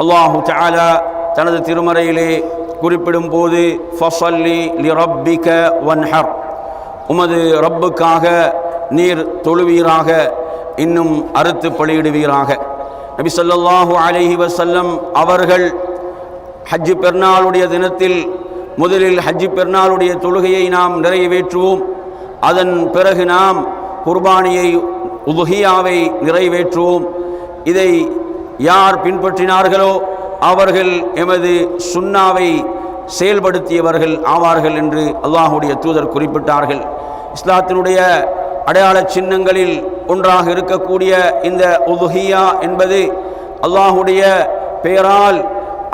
அல்லாஹு தாலா தனது திருமறையிலே குறிப்பிடும் போது ஃபசல்லி லி ரப்பிக வன்ஹர். உமது ரப்புக்காக நீர் தொழுவீராக இன்னும் அறுத்து பலியிடுவீராக. நபி சொல்லாஹு அலஹி வசல்லம் அவர்கள் ஹஜ்ஜு பெருநாளுடைய தினத்தில் முதலில் ஹஜ்ஜு பெருநாளுடைய தொழுகையை நாம் நிறைவேற்றுவோம். அதன் பிறகு நாம் குர்பானியை உதுஹியாவை நிறைவேற்றுவோம். இதை யார் பின்பற்றினார்களோ அவர்கள் எமது சுன்னாவை செயல்படுத்தியவர்கள் ஆவார்கள் என்று அல்லாஹுடைய தூதர் குறிப்பிட்டார்கள். இஸ்லாத்தினுடைய அடையாள சின்னங்களில் ஒன்றாக இருக்கக்கூடிய இந்த உதுஹியா என்பது அல்லாஹுடைய பெயரால்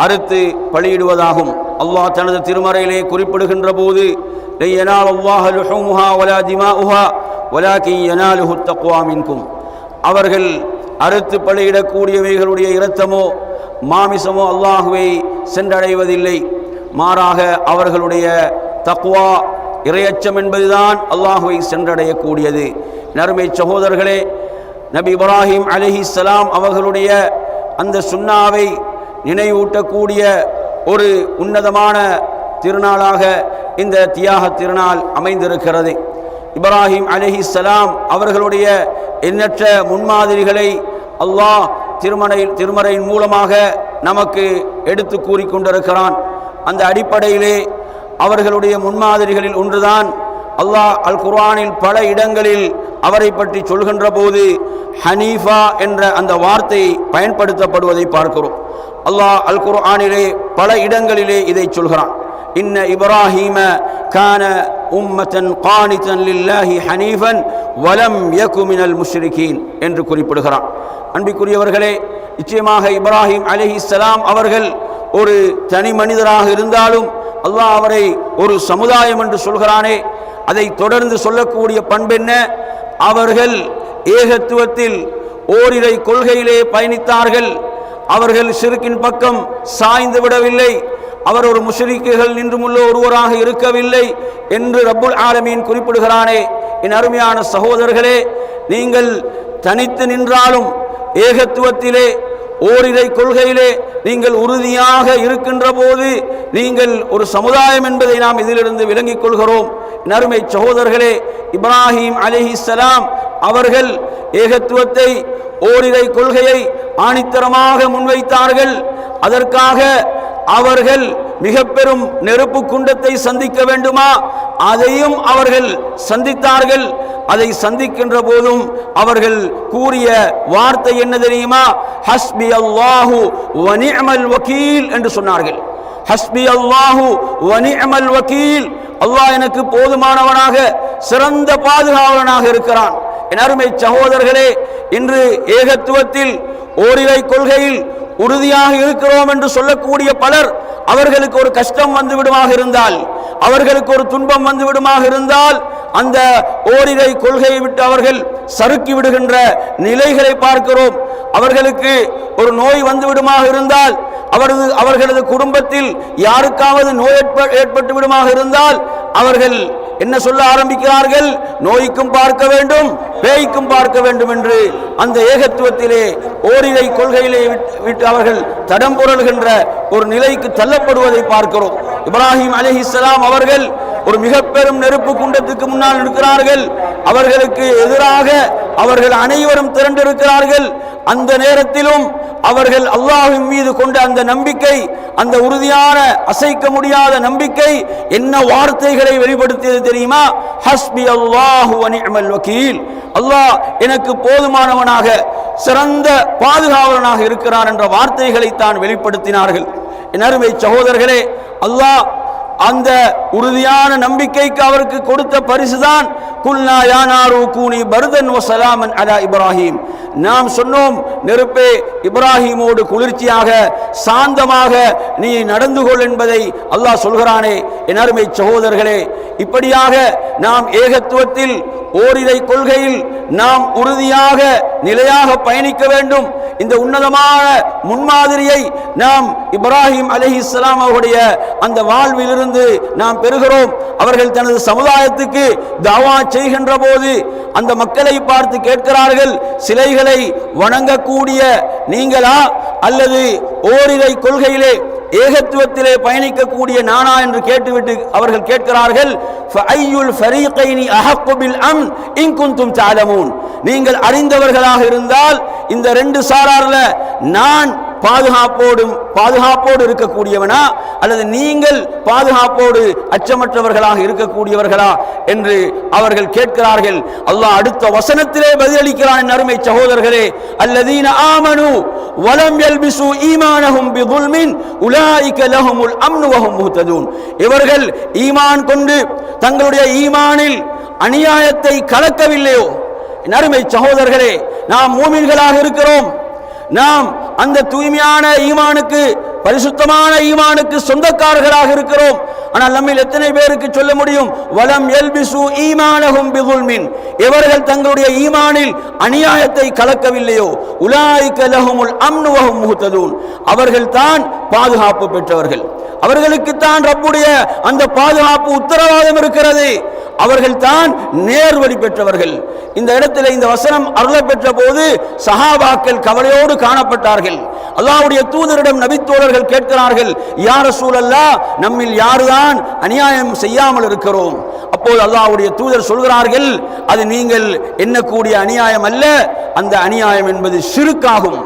அறுத்து பலியிடுவதாகும். அல்லாஹ் தனது திருமறையிலே குறிப்பிடுகின்ற போது யனால் ஒலா லுஹுமுஹா வலா திமாஉஹா வலாக்கின் யனாலுஹு அவர்கள் அறுத்து பலியிடக்கூடியவைகளுடைய இரத்தமோ மாமிசமோ அல்லாஹுவை சென்றடைவதில்லை. மாறாக அவர்களுடைய தக்குவா இரையச்சம் என்பதுதான் அல்லாஹுவை சென்றடையக்கூடியது. நறுமை சகோதரர்களே நபி இப்ராஹிம் அலஹி சலாம் அவர்களுடைய அந்த சுண்ணாவை நினைவூட்டக்கூடிய ஒரு உன்னதமான திருநாளாக இந்த தியாக திருநாள் அமைந்திருக்கிறது. இப்ராஹிம் அலஹி சலாம் அவர்களுடைய எண்ணற்ற முன்மாதிரிகளை அல்லாஹ் திருமணை திருமறையின் மூலமாக நமக்கு எடுத்து கூறிக்கொண்டிருக்கிறான் அந்த அடிப்படையிலே அவர்களுடைய முன்மாதிரிகளில் ஒன்றுதான் அல்லாஹ் அல் குர்ஆனில் பல இடங்களில் அவரை பற்றி சொல்கின்ற போது ஹனீஃபா என்ற அந்த வார்த்தை பயன்படுத்தப்படுவதை பார்க்கிறோம். அல்லாஹ் அல் குர்ஆனிலே பல இடங்களிலே இதை சொல்கிறான். இன்ன இப்ராஹீம கான உம்மத்தன் காணித்தன் லில்லாஹி ஹனீஃபன் வலம் யகுமினல் முஷ்ரிகீன் என்று குறிப்பிடுகிறான். அன்பிற்குரியவர்களே நிச்சயமாக இப்ராஹிம் அலிஹிஸ்ஸலாம் அவர்கள் ஒரு தனி மனிதராக இருந்தாலும் அல்லாஹ் அவரை ஒரு சமுதாயம் என்று சொல்கிறானே அதை தொடர்ந்து சொல்லக்கூடிய பண்பென்ன? அவர்கள் ஏகத்துவத்தில் ஓரிரை கொள்கையிலே பயணித்தார்கள். அவர்கள் சிறுக்கின் பக்கம் சாய்ந்து விடவில்லை. அவர் ஒரு முஷரிக்குகள் நின்றுமுள்ள ஒருவராக இருக்கவில்லை என்று ரப்புல் ஆலமீன் குறிப்பிடுகிறானே. என் அருமையான சகோதரர்களே நீங்கள் தனித்து நின்றாலும் ஏகத்துவத்திலே ஓரிரை கொள்கையிலே நீங்கள் உறுதியாக இருக்கின்ற போது நீங்கள் ஒரு சமுதாயம் என்பதை நாம் இதிலிருந்து விளங்கிக் கொள்கிறோம். நறுமை சகோதரர்களே இப்ராஹிம் அலிஹிஸ்லாம் அவர்கள் ஏகத்துவத்தை ஓரிரை கொள்கையை ஆணித்தரமாக முன்வைத்தார்கள். அதற்காக அவர்கள் மிக பெரும் நெருப்பு குண்டத்தை சந்திக்க வேண்டுமா? அதையும் அவர்கள் சந்தித்தார்கள். அதை சந்திக்கின்ற போதும் அவர்கள் கூறிய வார்த்தை என்ன தெரியுமா? ஹஸ்பி அல்லாஹு வனிமல் வக்கீல் என்று சொன்னார்கள். ஹஸ்பி அல்லாஹு வனிமல் வக்கீல் அல்லாஹ் எனக்கு போதுமானவனாக சிறந்த பாதுகாவலனாக இருக்கிறான். என் அருமை சகோதரர்களே இன்று ஏகத்துவத்தில் ஓரிரை கொள்கையில் உறுதியாக இருக்கிறோம் என்று சொல்லக்கூடிய பலர் அவர்களுக்கு ஒரு கஷ்டம் வந்து விடுமாக இருந்தால் அவர்களுக்கு ஒரு துன்பம் வந்து விடுமாக இருந்தால் அந்த ஓரிரை கொள்கையை விட்டு அவர்கள் சறுக்கி விடுகின்ற நிலைகளை பார்க்கிறோம். அவர்களுக்கு ஒரு நோய் வந்து விடுமாக இருந்தால் அவரது அவர்களது குடும்பத்தில் யாருக்காவது நோய் ஏற்ப- ஏற்பட்டு விடுமாக இருந்தால் அவர்கள் என்ன சொல்ல ஆரம்பிக்கிறார்கள்? நோய்க்கும் பார்க்க வேண்டும் பேய்க்கும் பார்க்க வேண்டும் என்று அந்த ஏகத்துவத்திலே ஓரிரை கொள்கையிலே விட்டு- விட்டு அவர்கள் தடம் புரள்கின்ற ஒரு நிலைக்கு தள்ளப்படுவதை பார்க்கிறோம். இப்ராஹிம் அலிஹிஸ்ஸலாம் அவர்கள் ஒரு மிக பெரும் நெருப்பு குண்டத்துக்கு முன்னால் இருக்கிறார்கள் அவர்களுக்கு எதிராக அவர்கள் அனைவரும் திரண்டிருக்கிறார்கள். அந்த நேரத்திலும் அவர்கள் அல்லாஹின் மீது கொண்ட அந்த நம்பிக்கை அந்த உறுதியான அசைக்க முடியாத நம்பிக்கை என்ன வார்த்தைகளை வெளிப்படுத்தியது தெரியுமா? ஹஸ்பி அல்லாஹு வ வக்கீல். அல்லாஹ் எனக்கு போதுமானவனாக சிறந்த பாதுகாவலனாக இருக்கிறான் என்ற வார்த்தைகளை தான் வெளிப்படுத்தினார்கள். என் அருமை சகோதரர்களே அல்லாஹ் அந்த உறுதியான நம்பிக்கைக்கு அவருக்கு கொடுத்த பரிசுதான். குல்னா யானாரு கூனி பருதன் வசலாமன் அலா இப்ராஹிம். நாம் சொன்னோம் நெருப்பே இப்ராஹிமோடு குளிர்ச்சியாக சாந்தமாக நீ நடந்து கொள் என்பதை அல்லாஹ் சொல்கிறானே. என் அருமை சகோதரர்களே இப்படியாக நாம் ஏகத்துவத்தில் ஓரிதை கொள்கையில் நாம் உறுதியாக நிலையாக பயணிக்க வேண்டும். இந்த உன்னதமான முன்மாதிரியை நாம் இப்ராஹிம் அலஹி இஸ்லாம் அவருடைய அந்த வாழ்விலிருந்து நாம் பெறுகிறோம். அவர்கள் தனது சமுதாயத்துக்கு தாவா செய்கின்ற போது அந்த மக்களை பார்த்து கேட்கிறார்கள் சிலைகளை வணங்கக்கூடிய நீங்களா அல்லது ஓரிரை கொள்கையிலே ஏகத்துவத்திலே பயணிக்கக்கூடிய நானா என்று கேட்டுவிட்டு அவர்கள் கேட்கிறார்கள் நீங்கள் அறிந்தவர்களாக இருந்தால் இந்த ரெண்டு சாரார்ல நான் பாதுகாப்போடும் பாதுகாப்போடு இருக்கக்கூடியவனா அல்லது நீங்கள் பாதுகாப்போடு அச்சமற்றவர்களாக இருக்கக்கூடியவர்களா என்று அவர்கள் கேட்கிறார்கள். அல்லாஹ் அடுத்த வசனத்திலே பதிலளிக்கிறான் அருமை சகோதரர்களே. அல்லதீன ஆமனு வலம் எல்பிசு ஈமானஹும் பிதுல்மின் உலாயிக லஹுமுல் அம்னு வஹும் முஹ்ததூன். இவர்கள் ஈமான் கொண்டு தங்களுடைய ஈமானில் அநியாயத்தை கலக்கவில்லையோ? நருமை சகோதரர்களே நாம் மூமின்களாக இருக்கிறோம். நாம் அந்த தூய்மையான ஈமானுக்கு பரிசுத்தமான ஈமானுக்கு சொந்தக்காரர்களாக இருக்கிறோம். ஆனால் நம்மில் எத்தனை பேருக்கு சொல்ல முடியும்? வலம் எல்பிசு ஈமானகும் பிகுல்மின் இவர்கள் தங்களுடைய ஈமானில் அநியாயத்தை கலக்கவில்லையோ உலாய்க்க லஹுமுல் அம்னு வஹும் அவர்கள் தான் பாதுகாப்பு பெற்றவர்கள். அவர்களுக்கு தான் ரப்புடைய அந்த பாதுகாப்பு உத்தரவாதம் இருக்கிறது. அவர்கள் தான் நேர்வழி பெற்றவர்கள். இந்த இடத்துல இந்த வசனம் அருள பெற்ற போது சஹாபாக்கள் கவலையோடு காணப்பட்டார்கள். அல்லாவுடைய தூதரிடம் நபித்தோழர்கள் கேட்கிறார்கள் யார சூழல்லா நம்மில் யாருதான் அநியாயம் செய்யாமல் இருக்கிறோம்? அப்போது அல்லாவுடைய தூதர் சொல்கிறார்கள் அது நீங்கள் எண்ணக்கூடிய அநியாயம் அல்ல அந்த அநியாயம் என்பது சிறுக்காகும்.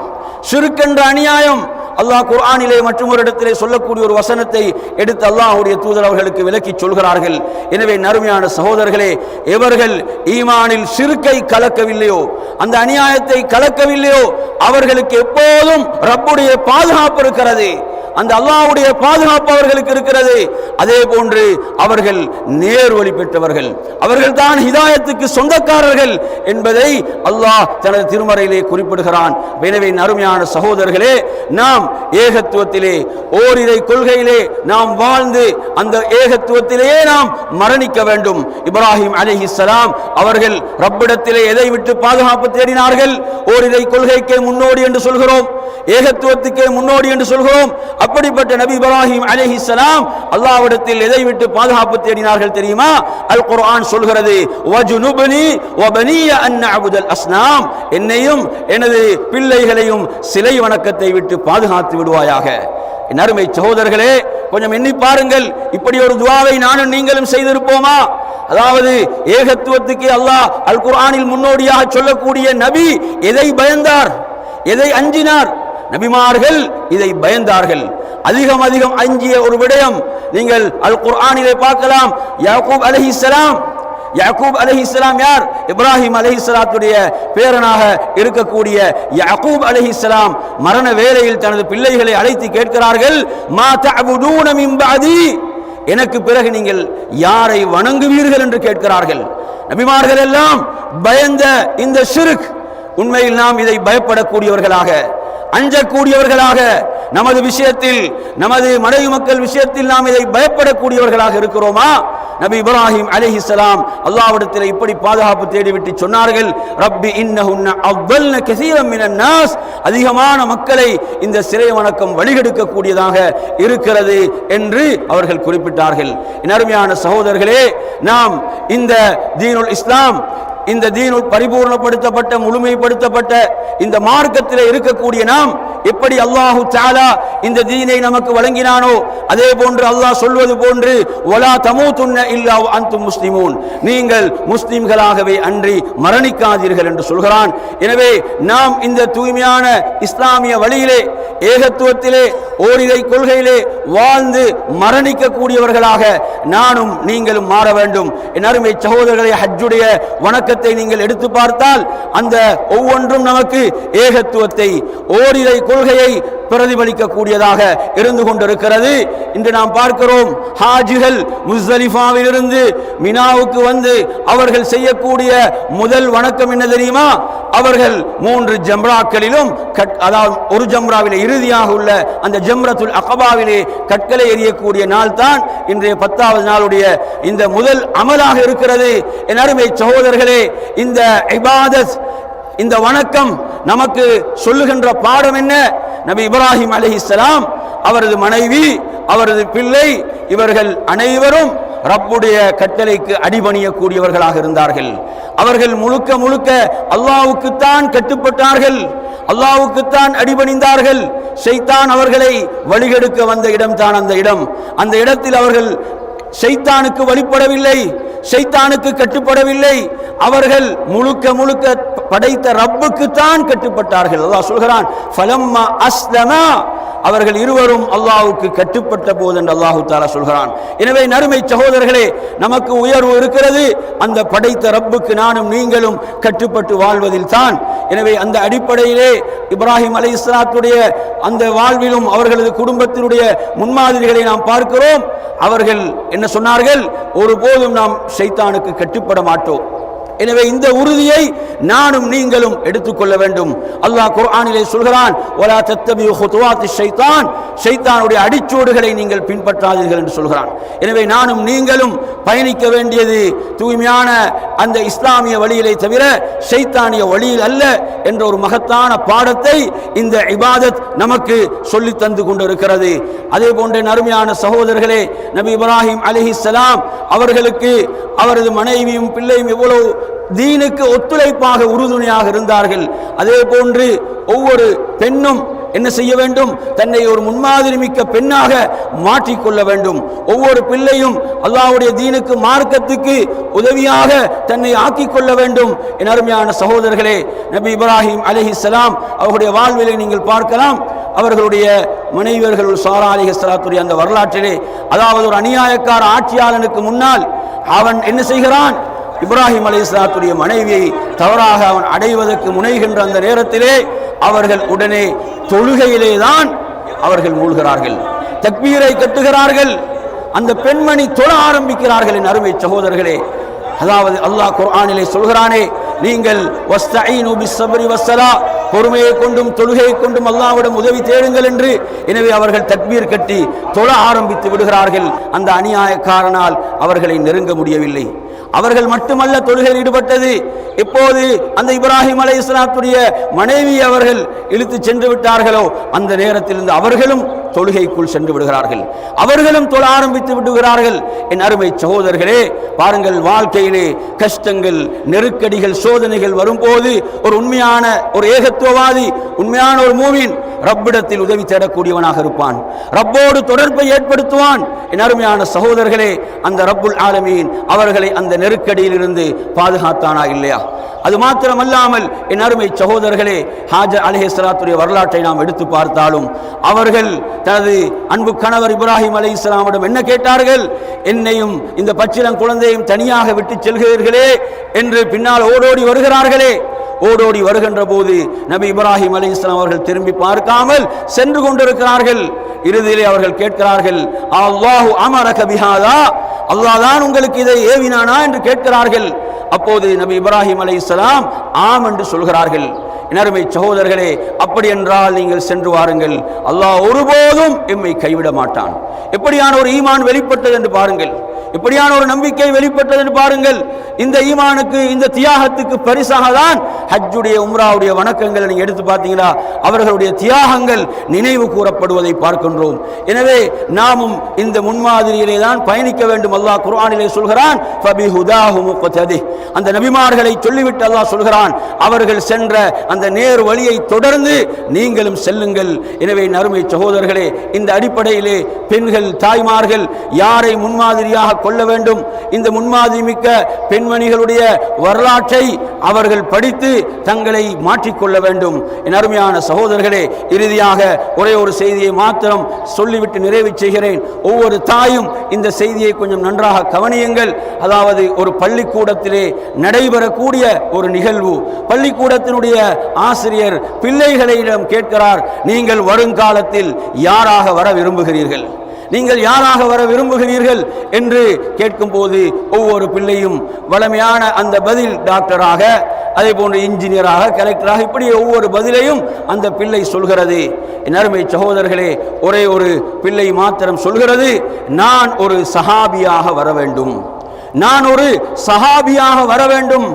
சிறுக்கென்ற அநியாயம் அல்லாஹ் குர்ஆனிலே மற்றும் ஒரு இடத்திலே சொல்லக்கூடிய ஒரு வசனத்தை எடுத்து அல்லாஹுடைய தூதர் அவர்களுக்கு விலக்கி சொல்கிறார்கள். எனவே நறுமையான சகோதரர்களே எவர்கள் ஈமானில் சிறுக்கை கலக்கவில்லையோ அந்த அநியாயத்தை கலக்கவில்லையோ அவர்களுக்கு எப்போதும் ரப்புடைய பாதுகாப்பு இருக்கிறது. அந்த அல்லாஹ்வுடைய பாதுகாப்பு அவர்களுக்கு இருக்கிறது. அதே போன்று அவர்கள் நேர் வழி பெற்றவர்கள். அவர்கள் தான் ஹிதாயத்துக்கு சொந்தக்காரர்கள் என்பதை அல்லாஹ் தனது திருமறையிலே குறிப்பிடுகிறான். எனவே அருமையான சகோதரர்களே நாம் ஏகத்துவத்திலே ஓரிரை கொள்கையிலே நாம் வாழ்ந்து அந்த ஏகத்துவத்திலேயே நாம் மரணிக்க வேண்டும். இப்ராஹிம் அலைஹிஸ்ஸலாம் அவர்கள் ரப்பிடத்திலே எதை விட்டு பாதுகாப்பு தேடினார்கள்? ஓரிரை கொள்கைக்கே முன்னோடி என்று சொல்கிறோம். ஏகத்துவத்துக்கே முன்னோடி என்று சொல்கிறோம். அப்படிப்பட்ட நபி இப்ராஹிம் அலைஹிஸ்ஸலாம் அல்லாவிடத்தில் எதை விட்டு பாதுகாப்பு தேடினார்கள் தெரியுமா? அல் குர்ஆன் சொல்கிறது வஜுனுபனி வபனிய அஸ்னாம். என்னையும் எனது பிள்ளைகளையும் சிலை வணக்கத்தை விட்டு பாதுகாத்து விடுவாயாக. என் அருமை சகோதரர்களே கொஞ்சம் எண்ணி பாருங்கள். இப்படி ஒரு துவாவை நானும் நீங்களும் செய்திருப்போமா? அதாவது ஏகத்துவத்துக்கு அல்லாஹ் அல் குர்ஆனில் முன்னோடியாக சொல்லக்கூடிய நபி எதை பயந்தார்? எதை அஞ்சினார்? நபிமார்கள் இதை பயந்தார்கள். அதிகம் அதிகம் அஞ்சிய ஒரு விடயம் நீங்கள் அல் குர்ஆனிலே பார்க்கலாம். யாக்கூப் அலைஹிஸ்ஸலாம் யாக்கூப் அலைஹிஸ்ஸலாம் யார்? இப்ராஹிம் அலைஹிஸ்ஸலாத்துடைய பேரனாக இருக்கக்கூடிய யாக்கூப் அலைஹிஸ்ஸலாம் மரண வேளையில் தனது பிள்ளைகளை அழைத்து கேட்கிறார்கள் மா தஅபுதூன மின் பஅதி? எனக்கு பிறகு நீங்கள் யாரை வணங்குவீர்கள் என்று கேட்கிறார்கள். நபிமார்கள் எல்லாம் பயந்த இந்த ஷிர்க் உண்மையில் நாம் இதை பயப்படக்கூடியவர்களாக அஞ்சக்கூடியவர்களாக நமது விஷயத்தில் நமது மனைவி மக்கள் விஷயத்தில் நாம் இதை பயப்படக்கூடியவர்களாக இருக்கிறோமா? நபி இப்ராஹிம் அலைஹிஸ்ஸலாம் அல்லாவிடத்தில் இப்படி பாதுகாப்பு தேடிவிட்டு சொன்னார்கள் ரப்பி இன்னஹுன்ன அவ்வல்ன கசீரம் நாஸ். அதிகமான மக்களை இந்த சிறை வணக்கம் வழிகெடுக்கக்கூடியதாக இருக்கிறது என்று அவர்கள் குறிப்பிட்டார்கள். அருமையான சகோதரர்களே நாம் இந்த தீனுல் இஸ்லாம் இந்த தீனுள் பரிபூர்ணப்படுத்தப்பட்ட முழுமைப்படுத்தப்பட்ட இந்த மார்க்கத்தில் இருக்கக்கூடிய நாம் எப்படி அல்லாஹு தாலா இந்த தீனை நமக்கு வழங்கினானோ அதே போன்று அல்லாஹ் சொல்வது போன்று ஒலா தமூதுன்ன இல்லா அன்தும் முஸ்லிமூன். நீங்கள் முஸ்லிம்களாகவே அன்றி மரணிக்காதீர்கள் என்று சொல்கிறான். எனவே நாம் இந்த தூய்மையான இஸ்லாமிய வழியிலே ஏகத்துவத்திலே ஓரிரை கொள்கையிலே வாழ்ந்து மரணிக்கக்கூடியவர்களாக நானும் நீங்களும் மாற வேண்டும். என் அருமை சகோதரர்களை ஹஜ்ஜுடைய வணக்கத்தை நீங்கள் எடுத்து பார்த்தால் அந்த ஒவ்வொன்றும் நமக்கு ஏகத்துவத்தை ஓரிரை கொள்கையை பிரதிபலிக்கக்கூடியதாக இருந்து கொண்டிருக்கிறது. இன்று நாம் பார்க்கிறோம் ஹாஜிகள் முஸ்தலிஃபாவிலிருந்து மினாவுக்கு வந்து அவர்கள் செய்யக்கூடிய முதல் வணக்கம் என்ன தெரியுமா? அவர்கள் மூன்று ஜம்ராக்களிலும் கட் அதாவது ஒரு ஜம்ராவிலே இறுதியாக உள்ள அந்த ஜம்ரத்துல் அகபாவிலே கற்களை எரியக்கூடிய நாள் தான் இன்றைய பத்தாவது நாளுடைய இந்த முதல் அமலாக இருக்கிறது. என் அருமை சகோதரர்களே இந்த இபாதத் இந்த வணக்கம் நமக்கு சொல்லுகின்ற பாடம் என்ன? நபி இப்ராஹிம் அலைஹிஸ்ஸலாம் அவரது மனைவி அவரது பிள்ளை இவர்கள் அனைவரும் ரப்புடைய கட்டளைக்கு அடிபணியக்கூடியவர்களாக இருந்தார்கள். அவர்கள் முழுக்க முழுக்க அல்லாவுக்குத்தான் கட்டுப்பட்டார்கள். அல்லாவுக்குத்தான் அடிபணிந்தார்கள். ஷைத்தான் அவர்களை வழிகெடுக்க வந்த இடம்தான் அந்த இடம். அந்த இடத்தில் அவர்கள் சைத்தானுக்கு வழிபடவில்லை சைத்தானுக்கு கட்டுப்படவில்லை. அவர்கள் முழுக்க முழுக்க படைத்த ரப்புக்கு தான் கட்டுப்பட்டார்கள். அல்லாஹ் சொல்கிறான் ஃபலம்மா அஸ்லமா அவர்கள் இருவரும் அல்லாஹுக்கு கட்டுப்பட்ட போது என்று அல்லாஹு தாலா சொல்கிறான். எனவே நறுமை சகோதரர்களே நமக்கு உயர்வு இருக்கிறது. அந்த படைத்த ரப்புக்கு நானும் நீங்களும் கட்டுப்பட்டு வாழ்வதில் தான். எனவே அந்த அடிப்படையிலே இப்ராஹிம் அலை இஸ்லாத்துடைய அந்த வாழ்விலும் அவர்களது குடும்பத்தினுடைய முன்மாதிரிகளை நாம் பார்க்கிறோம். அவர்கள் என்ன சொன்னார்கள்? ஒருபோதும் நாம் சைத்தானுக்கு கட்டுப்பட மாட்டோம். எனவே இந்த உறுதியை நானும் நீங்களும் எடுத்துக்கொள்ள வேண்டும். அல்லாஹ் குர்ஆனிலே சொல்கிறான் வலா தத்தபியு ஹுதுவாத்தி ஷைத்தான். ஷைத்தானுடைய அடிச்சோடுகளை நீங்கள் பின்பற்றாதீர்கள் என்று சொல்கிறான். எனவே நானும் நீங்களும் பயணிக்க வேண்டியது தூய்மையான அந்த இஸ்லாமிய வழியிலே தவிர ஷைத்தானிய வழியில் அல்ல என்ற ஒரு மகத்தான பாடத்தை இந்த இபாதத் நமக்கு சொல்லி தந்து கொண்டிருக்கிறது. அதே போன்ற நறுமையான சகோதரர்களே நபி இப்ராஹிம் அலிஹிஸ்லாம் அவர்களுக்கு அவரது மனைவியும் பிள்ளையும் எவ்வளவு தீனுக்கு ஒத்துழைப்பாக உறுதுணையாக இருந்தார்கள். அதே போன்று ஒவ்வொரு பெண்ணும் என்ன செய்ய வேண்டும்? தன்னை ஒரு முன்மாதிரி மிக்க பெண்ணாக மாற்றிக்கொள்ள வேண்டும். ஒவ்வொரு பிள்ளையும் அல்லாவுடைய தீனுக்கு மார்க்கத்துக்கு உதவியாக தன்னை ஆக்கிக் கொள்ள வேண்டும். என் அருமையான சகோதரர்களே நபி இப்ராஹிம் அலிஹிஸ்ஸலாம் அவருடைய வாழ்விலை நீங்கள் பார்க்கலாம் அவர்களுடைய மனைவியர்கள் சாரா அலிஹஸ்லாத்துடைய அந்த வரலாற்றிலே அதாவது ஒரு அநியாயக்கார ஆட்சியாளனுக்கு முன்னால் அவன் என்ன செய்கிறான்? இப்ராஹிம் அலி இஸ்லாத்துடைய மனைவியை தவறாக அவன் அடைவதற்கு முனைகின்ற அந்த நேரத்திலே அவர்கள் உடனே தொழுகையிலே தான் அவர்கள் மூழ்கிறார்கள். தக்பீரை கட்டுகிறார்கள். அந்த பெண்மணி தொழ ஆரம்பிக்கிறார்கள் என் அருமை சகோதரர்களே. அதாவது அல்லாஹ் குர்ஆனிலே சொல்கிறானே நீங்கள் வஸ்ஸலா பொறுமையை கொண்டும் தொழுகையை கொண்டும் அல்லாஹ்விடம் உதவி தேடுங்கள் என்று. எனவே அவர்கள் தக்பீர் கட்டி தொழ ஆரம்பித்து விடுகிறார்கள். அந்த அநியாயக்காரனால் அவர்களை நெருங்க முடியவில்லை. அவர்கள் மட்டுமல்ல தொழுகையில் ஈடுபட்டது. இப்போது அந்த இப்ராஹிம் அலை இஸ்லாத்துடைய மனைவி அவர்கள் இழுத்து சென்று விட்டார்களோ அந்த நேரத்தில் இருந்து அவர்களும் தொழுகைக்குள் சென்று விடுகிறார்கள். அவர்களும் தொழ ஆரம்பித்து விடுகிறார்கள். என் அருமை சகோதரர்களே பாருங்கள் வாழ்க்கையிலே கஷ்டங்கள் நெருக்கடிகள் சோதனைகள் வரும்போது ஒரு உண்மையான ஒரு ஏகத்துவவாதி உண்மையான ஒரு மூவின் ரப்பிடத்தில் உதவி தேடக்கூடியவனாக இருப்பான். ரப்போடு தொடர்பை ஏற்படுத்துவான். என் அருமையான சகோதரர்களே அந்த ரப்புல் ஆலமீன் அவர்களை அந்த நெருக்கடியிலிருந்து பாதுகாத்தானா இல்லையா? அது மாத்திரமல்லாமல் என் அருமை சகோதரர்களே ஹாஜர் அலிஹலாத்துடைய வரலாற்றை நாம் எடுத்து பார்த்தாலும் அவர்கள் தனது அன்பு கணவர் இப்ராஹிம் அலி இஸ்லாமிடம் என்ன கேட்டார்கள்? என்னையும் இந்த பச்சிலம் குழந்தையும் தனியாக விட்டு செல்கிறீர்களே என்று பின்னால் ஓடோடி வருகிறார்களே. ஓடோடி வருகின்ற போது நபி இப்ராஹிம் அலி இஸ்லாம் அவர்கள் திரும்பி பார்க்காமல் சென்று கொண்டிருக்கிறார்கள். இறுதியிலே அவர்கள் கேட்கிறார்கள் அல்லாஹு அமரக பிஹாதா? அல்லாஹ் தான் உங்களுக்கு இதை ஏவினானா என்று கேட்கிறார்கள். அப்போது நபி இப்ராஹிம் அலை இஸ்லாம் ஆம் என்று சொல்கிறார்கள். எனருமை சகோதரர்களே அப்படி என்றால் நீங்கள் சென்று வாருங்கள். அல்லாஹ் ஒருபோதும் எம்மை கைவிட மாட்டான். எப்படியான ஒரு ஈமான் வெளிப்பட்டது என்று பாருங்கள். இப்படியான ஒரு நம்பிக்கை வெளிப்பட்டதுன்னு பாருங்கள். இந்த ஈமானுக்கு இந்த தியாகத்துக்கு பரிசாக தான் ஹஜ்ஜுடைய உம்ராவுடைய வணக்கங்களை நீங்கள் எடுத்து பார்த்தீங்களா? அவர்களுடைய தியாகங்கள் நினைவு கூறப்படுவதை பார்க்கின்றோம். எனவே நாமும் இந்த முன்மாதிரியிலே தான் பயணிக்க வேண்டும். அல்லாஹ் குர்ஆனிலே சொல்கிறான் அந்த நபிமார்களை சொல்லிவிட்டு அல்லாஹ் சொல்கிறான் அவர்கள் சென்ற அந்த நேர் வழியை தொடர்ந்து நீங்களும் செல்லுங்கள். எனவே நறுமை சகோதரர்களே இந்த அடிப்படையிலே பெண்கள் தாய்மார்கள் யாரை முன்மாதிரியாக கொள்ள வேண்டும். இந்த முன்மாதிரி மிக்க பெண்மணிகளுடைய வரலாற்றை அவர்கள் படித்து தங்களை மாற்றிக்கொள்ள வேண்டும். என் அருமையான சகோதரர்களே இறுதியாக ஒரே ஒரு செய்தியை மாத்திரம் சொல்லிவிட்டு நிறைவு செய்கிறேன். ஒவ்வொரு தாயும் இந்த செய்தியை கொஞ்சம் நன்றாக கவனியுங்கள். அதாவது ஒரு பள்ளிக்கூடத்திலே நடைபெறக்கூடிய ஒரு நிகழ்வு. பள்ளிக்கூடத்தினுடைய ஆசிரியர் பிள்ளைகளிடம் கேட்கிறார் நீங்கள் வருங்காலத்தில் யாராக வர விரும்புகிறீர்கள்? நீங்கள் யாராக வர விரும்புகிறீர்கள் என்று கேட்கும்போது ஒவ்வொரு பிள்ளையும் வளமையான அந்த பதில் டாக்டராக அதே போன்று இன்ஜினியராக கலெக்டராக இப்படி ஒவ்வொரு பதிலையும் அந்த பிள்ளை சொல்கிறது. என் அருமை சகோதரர்களே ஒரே ஒரு பிள்ளை மாத்திரம் சொல்கிறது நான் ஒரு சஹாபியாக வர வேண்டும். நான் ஒரு சஹாபியாக வர வேண்டும்.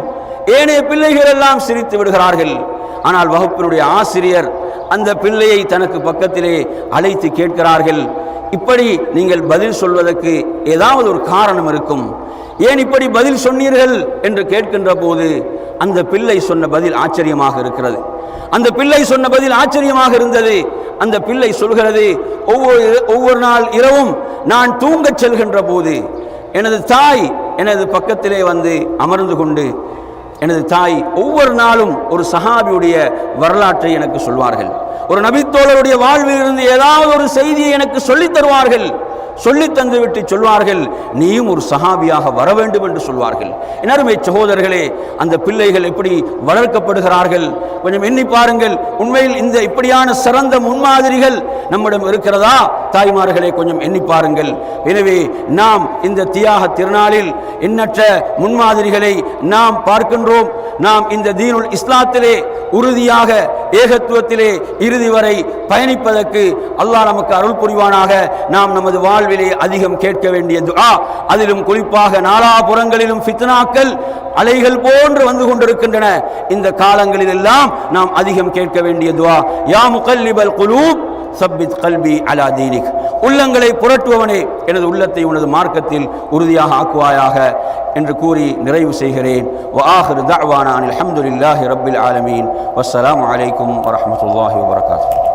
ஏனைய பிள்ளைகள் எல்லாம் சிரித்து விடுகிறார்கள். ஆனால் வகுப்பினுடைய ஆசிரியர் அந்த பிள்ளையை தனக்கு பக்கத்திலே அழைத்து கேட்கிறார்கள் இப்படி நீங்கள் பதில் சொல்வதற்கு ஏதாவது ஒரு காரணம் இருக்கும். ஏன் இப்படி பதில் சொன்னீர்கள் என்று கேட்கின்ற போது அந்த பிள்ளை சொன்ன பதில் ஆச்சரியமாக இருக்கிறது. அந்த பிள்ளை சொன்ன பதில் ஆச்சரியமாக இருந்தது. அந்த பிள்ளை சொல்கிறது ஒவ்வொரு ஒவ்வொரு நாள் இரவும் நான் தூங்கச் செல்கின்ற போது எனது தாய் எனது பக்கத்திலே வந்து அமர்ந்து கொண்டு எனது தாய் ஒவ்வொரு நாளும் ஒரு சஹாபியுடைய வரலாற்றை எனக்கு சொல்வார்கள். ஒரு நபித்தோழருடைய வாழ்வில் இருந்து ஏதாவது ஒரு செய்தியை எனக்கு சொல்லித் தருவார்கள். சொல்லி தந்துவிட்டு சொல்வார்கள் நீயும் ஒரு சஹாபியாக வர வேண்டும் என்று சொல்வார்கள். எனருமை சகோதரர்களே அந்த பிள்ளைகள் எப்படி வளர்க்கப்படுகிறார்கள்? கொஞ்சம் எண்ணி பாருங்கள் உண்மையில் இந்த இப்படியான சிறந்த முன்மாதிரிகள் நம்மிடம் இருக்கிறதா? தாய்மார்களே கொஞ்சம் எண்ணி பாருங்கள். எனவே நாம் இந்த தியாக திருநாளில் எண்ணற்ற முன்மாதிரிகளை நாம் பார்க்கின்றோம். நாம் இந்த தீனுல் இஸ்லாத்திலே உறுதியாக ஏகத்துவத்திலே இறுதி வரை பயணிப்பதற்கு அல்லாஹ் நமக்கு அருள் புரிவானாக. நாம் நமது வாழ்விலே அதிகம் கேட்க வேண்டிய துஆ. அதிலும் குறிப்பாக நாலாபுறங்களிலும் ஃபித்னாக்கள் அலைகள் போன்று வந்து கொண்டிருக்கின்றன. இந்த காலங்களில் எல்லாம் நாம் அதிகம் கேட்க வேண்டிய துஆ. யா முகல்லிபல் குலூப் சப்பித் கல்வி அலா தீனிக். உள்ளங்களை புரட்டுபவனே எனது உள்ளத்தை உனது மார்க்கத்தில் உறுதியாக ஆக்குவாயாக என்று கூறி நிறைவு செய்கிறேன். வாஹிர் தாவானான் அலமதுல்லாஹி ரபில் ஆலமீன். வஸ்ஸலாம் அலைக்கும் வரமத்துல்லாஹி வரகாத்து